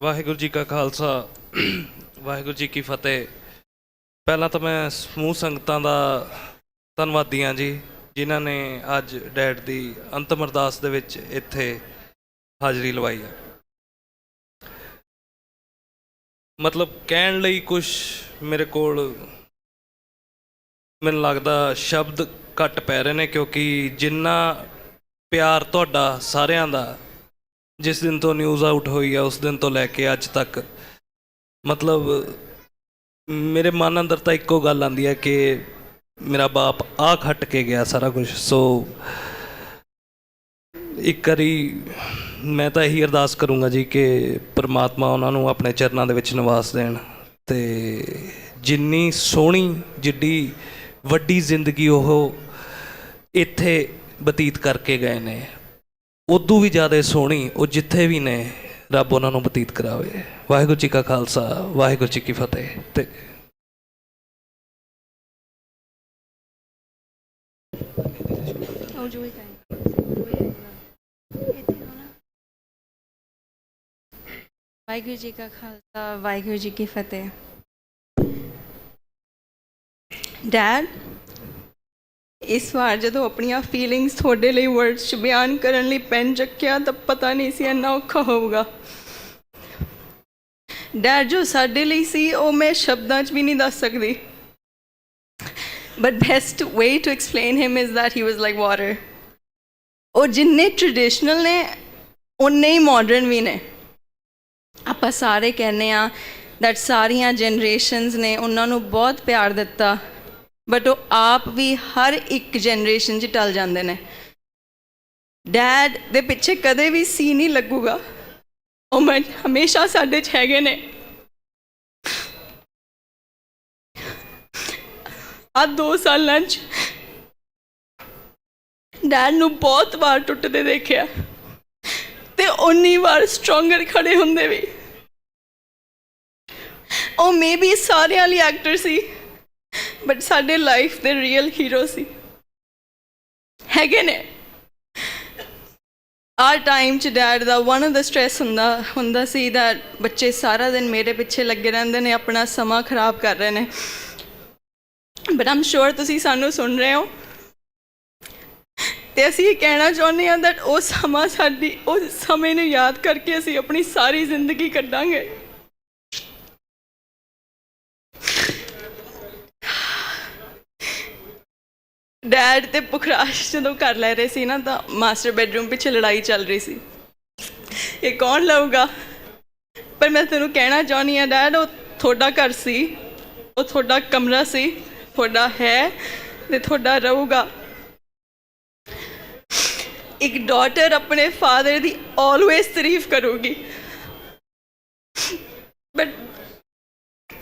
ਵਾਹਿਗੁਰੂ ਜੀ ਕਾ ਖਾਲਸਾ, ਵਾਹਿਗੁਰੂ ਜੀ ਕੀ ਫਤਿਹ। ਪਹਿਲਾਂ ਤਾਂ ਮੈਂ ਸਮੂਹ ਸੰਗਤਾਂ ਦਾ ਧੰਨਵਾਦੀ ਹਾਂ ਜੀ, ਜਿਨ੍ਹਾਂ ਨੇ ਅੱਜ ਡੈਡ ਦੀ ਅੰਤਮ ਅਰਦਾਸ ਦੇ ਵਿੱਚ ਇੱਥੇ ਹਾਜ਼ਰੀ ਲਵਾਈ ਹੈ। ਮਤਲਬ ਕਹਿਣ ਲਈ ਕੁਝ ਮੇਰੇ ਕੋਲ ਮੈਨੂੰ ਲੱਗਦਾ ਸ਼ਬਦ ਘੱਟ ਪੈ ਰਹੇ ਨੇ, ਕਿਉਂਕਿ ਜਿੰਨਾ ਪਿਆਰ ਤੁਹਾਡਾ ਸਾਰਿਆਂ ਦਾ ਜਿਸ ਦਿਨ ਤੋਂ ਨਿਊਜ਼ ਆਊਟ ਹੋਈ ਆ, ਉਸ ਦਿਨ ਤੋਂ ਲੈ ਕੇ ਅੱਜ ਤੱਕ। ਮਤਲਬ, ਮੇਰੇ ਮਨ ਅੰਦਰ ਤਾਂ ਇੱਕੋ ਗੱਲ ਆਂਦੀ ਹੈ ਕਿ ਮੇਰਾ ਬਾਪ ਆ ਖੱਟ ਕੇ ਗਿਆ ਸਾਰਾ ਕੁਝ ਸੋ ਇੱਕ ਵਾਰੀ ਮੈਂ ਤਾਂ ਇਹੀ ਅਰਦਾਸ ਕਰੂੰਗਾ ਜੀ ਕਿ ਪ੍ਰਮਾਤਮਾ ਉਹਨਾਂ ਨੂੰ ਆਪਣੇ ਚਰਨਾਂ ਦੇ ਵਿੱਚ ਨਿਵਾਸ ਦੇਣ ਤੇ ਜਿੰਨੀ ਸੋਹਣੀ, ਜਿੱਡੀ ਵੱਡੀ ਜ਼ਿੰਦਗੀ ਉਹ ਇੱਥੇ ਬਤੀਤ ਕਰਕੇ ਗਏ ਨੇ। ਉਦੋਂ ਵੀ ਜ਼ਿਆਦਾ ਸੋਹਣੀ, ਉਹ ਜਿੱਥੇ ਵੀ ਨੇ, ਰੱਬ ਉਹਨਾਂ ਨੂੰ ਬਤੀਤ ਕਰਾਵੇ। ਵਾਹਿਗੁਰੂ ਜੀ ਕਾ ਖਾਲਸਾ, ਵਾਹਿਗੁਰੂ ਜੀ ਕੀ ਫਤਿਹ। ਤੇ ਵਾਹਿਗੁਰੂ ਜੀ ਕਾ ਖਾਲਸਾ, ਵਾਹਿਗੁਰੂ ਜੀ ਕੀ ਫਤਿਹ। ਡੈਡ ਇਸ ਵਾਰ ਜਦੋਂ ਆਪਣੀਆਂ ਫੀਲਿੰਗਸ ਤੁਹਾਡੇ ਲਈ ਵਰਡਸ 'ਚ ਬਿਆਨ ਕਰਨ ਲਈ ਪੈਨ ਚੱਕਿਆ, ਤਾਂ ਪਤਾ ਨਹੀਂ ਸੀ ਇੰਨਾ ਔਖਾ ਹੋਊਗਾ। ਡੈਡ ਜੋ ਸਾਡੇ ਲਈ ਸੀ, ਉਹ ਮੈਂ ਸ਼ਬਦਾਂ 'ਚ ਵੀ ਨਹੀਂ ਦੱਸ ਸਕਦੀ। But best way to explain him is that he was like water. ਉਹ ਜਿੰਨੇ ਟ੍ਰੈਡੀਸ਼ਨਲ ਨੇ ਉਨੇ ਹੀ ਮਾਡਰਨ ਵੀ ਨੇ। ਆਪਾਂ ਸਾਰੇ ਕਹਿੰਦੇ ਆ ਦੈਟ ਸਾਰੀਆਂ ਜਨਰੇਸ਼ਨਸ ਨੇ ਉਹਨਾਂ ਨੂੰ ਬਹੁਤ ਪਿਆਰ ਦਿੱਤਾ। ਬਟ ਉਹ ਆਪ ਵੀ ਹਰ ਇੱਕ ਜਨਰੇਸ਼ਨ 'ਚ ਟਲ ਜਾਂਦੇ ਨੇ। ਡੈਡ ਦੇ ਪਿੱਛੇ ਕਦੇ ਵੀ ਸੀ ਨਹੀਂ ਲੱਗੂਗਾ। ਉਹ ਮੈਂ ਹਮੇਸ਼ਾ ਸਾਡੇ 'ਚ ਹੈਗੇ ਨੇ। ਆ ਦੋ ਸਾਲਾਂ 'ਚ ਡੈਡ ਨੂੰ ਬਹੁਤ ਵਾਰ ਟੁੱਟਦੇ ਦੇਖਿਆ। ਤੇ ਉਨੀ ਵਾਰ ਸਟਰੋਂਗਰ ਖੜੇ ਹੁੰਦੇ ਵੀ। ਉਹ ਮੇਬੀ ਸਾਰਿਆਂ ਲਈ ਐਕਟਰ ਸੀ। ਬਟ ਸਾਡੇ ਲਾਈਫ ਦੇ ਰੀਅਲ ਹੀਰੋ ਸੀ। ਹੈਗੇ ਨੇ। ਆਰ ਟਾਈਮ ਚ ਡੈਡ ਦਾ ਵਨ ਆਫ ਦਾ ਸਟ੍ਰੈਸ ਹੁੰਦਾ ਹੁੰਦਾ ਸੀ ਦਾ ਬੱਚੇ ਸਾਰਾ ਦਿਨ ਮੇਰੇ ਪਿੱਛੇ ਲੱਗੇ ਰਹਿੰਦੇ ਨੇ, ਆਪਣਾ ਸਮਾਂ ਖਰਾਬ ਕਰ ਰਹੇ ਨੇ। ਬਟ ਆਮ ਸ਼ੋਰ ਤੁਸੀਂ ਸਾਨੂੰ ਸੁਣ ਰਹੇ ਹੋ। ਤੇ ਅਸੀਂ ਇਹ ਕਹਿਣਾ ਚਾਹੁੰਦੇ ਹਾਂ that ਉਹ ਸਮਾਂ ਸਾਡੀ ਉਸ ਸਮੇਂ ਨੂੰ ਯਾਦ ਕਰਕੇ ਅਸੀਂ ਆਪਣੀ ਸਾਰੀ ਜ਼ਿੰਦਗੀ ਕੱਢਾਂਗੇ। ਡੈਡ ਤੇ ਪੁਖਰਾਸ਼ ਜਦੋਂ ਕਰ ਲੈ ਰਹੇ ਸੀ ਨਾ, ਤਾਂ ਮਾਸਟਰ ਬੈਡਰੂਮ ਪਿੱਛੇ ਲੜਾਈ ਚੱਲ ਰਹੀ ਸੀ। ਇਹ ਕੌਣ ਲਊਗਾ? ਪਰ ਮੈਂ ਤੈਨੂੰ ਕਹਿਣਾ ਚਾਹੁੰਦੀ ਹਾਂ ਡੈਡ ਉਹ ਤੁਹਾਡਾ ਘਰ ਸੀ। ਉਹ ਤੁਹਾਡਾ ਕਮਰਾ ਸੀ। ਤੁਹਾਡਾ ਹੈ ਤੇ ਤੁਹਾਡਾ ਰਹੂਗਾ। ਇੱਕ ਡਾਟਰ ਆਪਣੇ ਫਾਦਰ ਦੀ ਆਲਵੇਸ ਤਾਰੀਫ ਕਰੂਗੀ। ਬਟ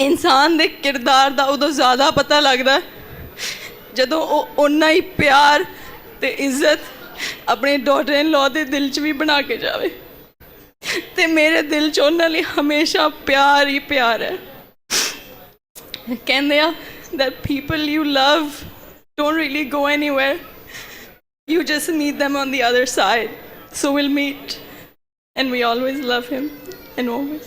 ਇਨਸਾਨ ਦੇ ਕਿਰਦਾਰ ਦਾ ਉਦੋਂ ਜ਼ਿਆਦਾ ਪਤਾ ਲੱਗਦਾ। ਜਦੋਂ ਉਹ ਓਨਾ ਹੀ ਪਿਆਰ ਤੇ ਇੱਜ਼ਤ ਆਪਣੇ ਡਾਟਰ ਇਨ ਲਾ ਦੇ ਦਿਲ 'ਚ ਵੀ ਬਣਾ ਕੇ ਜਾਵੇ ਤੇ ਮੇਰੇ ਦਿਲ 'ਚ ਉਹਨਾਂ ਲਈ ਹਮੇਸ਼ਾ ਪਿਆਰ ਹੀ ਪਿਆਰ ਹੈ ਕਹਿੰਦੇ ਆ that people you love don't really go anywhere you just meet them on the other side so we'll meet and we always love him and always